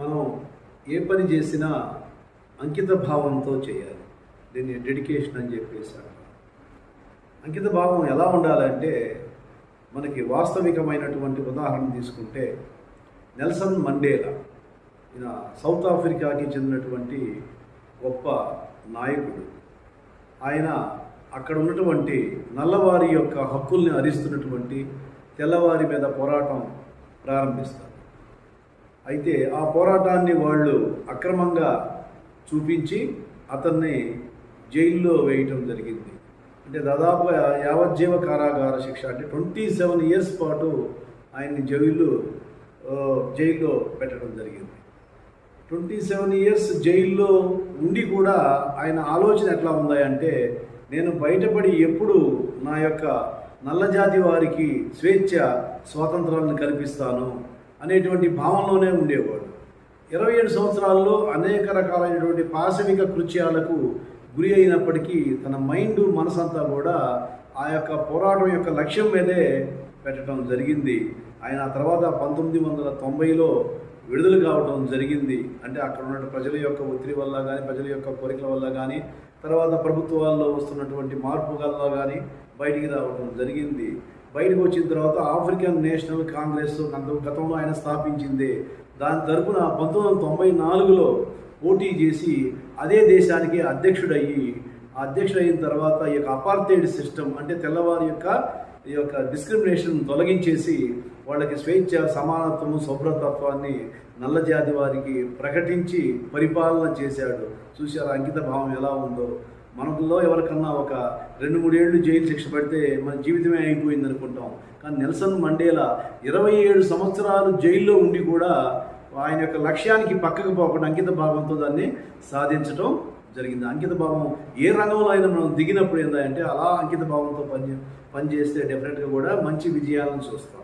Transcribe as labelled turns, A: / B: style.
A: మనం ఏ పని చేసినా అంకిత భావంతో చేయాలి. దీన్ని డెడికేషన్ అని చెప్పేసి అంకిత భావం ఎలా ఉండాలంటే మనకి వాస్తవికమైనటువంటి ఉదాహరణ తీసుకుంటే నెల్సన్ మండేలా ఈయన సౌత్ ఆఫ్రికాకి చెందినటువంటి గొప్ప నాయకుడు. ఆయన అక్కడ ఉన్నటువంటి నల్లవారి యొక్క హక్కుల్ని హరిస్తున్నటువంటి తెల్లవారి మీద పోరాటం ప్రారంభిస్తారు. అయితే ఆ పోరాటాన్ని వాళ్ళు అక్రమంగా చూపించి అతన్ని జైల్లో వేయటం జరిగింది. అంటే దాదాపుగా యావజ్జీవ కారాగార శిక్ష అంటే ట్వంటీ సెవెన్ ఇయర్స్ పాటు ఆయన్ని జైలు జైల్లో పెట్టడం జరిగింది. ట్వంటీ సెవెన్ ఇయర్స్ జైల్లో ఉండి కూడా ఆయన ఆలోచన ఎట్లా ఉందంటే నేను బయటపడి ఎప్పుడు నా యొక్క నల్లజాతి వారికి స్వేచ్ఛ స్వాతంత్రాలను కల్పిస్తాను అనేటువంటి భావనలోనే ఉండేవాడు. ఇరవై ఏడు సంవత్సరాల్లో అనేక రకాలైనటువంటి పాశవిక కృత్యాలకు గురి అయినప్పటికీ తన మైండ్ మనసంతా కూడా ఆ యొక్క పోరాటం యొక్క లక్ష్యం మీదే పెట్టడం జరిగింది. ఆయన తర్వాత పంతొమ్మిది వందల తొంభైలో విడుదల కావడం జరిగింది. అంటే అక్కడ ఉన్న ప్రజల యొక్క ఒత్తిడి వల్ల కానీ ప్రజల యొక్క కోరికల వల్ల కానీ తర్వాత ప్రభుత్వాల్లో వస్తున్నటువంటి మార్పు వల్ల కానీ బయటికి రావడం జరిగింది. బయటకు వచ్చిన తర్వాత ఆఫ్రికన్ నేషనల్ కాంగ్రెస్ గతంలో ఆయన స్థాపించింది. దాని తరపున పంతొమ్మిది వందల తొంభై నాలుగులో పోటీ చేసి అదే దేశానికి అధ్యక్షుడయ్యి అధ్యక్షుడైన తర్వాత ఈ యొక్క అపార్థైడ్ సిస్టమ్ అంటే తెల్లవారి యొక్క ఈ యొక్క డిస్క్రిమినేషన్ తొలగించేసి వాళ్ళకి స్వేచ్ఛ సమానత్వము శుభ్రతత్వాన్ని నల్లజాతి వారికి ప్రకటించి పరిపాలన చేశాడు. చూశారు అంకిత భావం ఎలా ఉందో? మనలో ఎవరికన్నా ఒక రెండు మూడేళ్ళు జైలు శిక్ష పడితే మన జీవితమే అయిపోయింది అనుకుంటాం కానీ నెల్సన్ మండేలా ఇరవై ఏడు సంవత్సరాలు జైల్లో ఉండి కూడా ఆయన యొక్క లక్ష్యానికి పక్కకు పోకుండా అంకిత భావంతో దాన్ని సాధించడం జరిగింది. అంకిత భావం ఏ రంగంలో అయినా మనం దిగినప్పుడు ఏంటంటే అలా అంకిత భావంతో పని పనిచేస్తే డెఫినెట్గా కూడా మంచి విజయాలను చూస్తాం.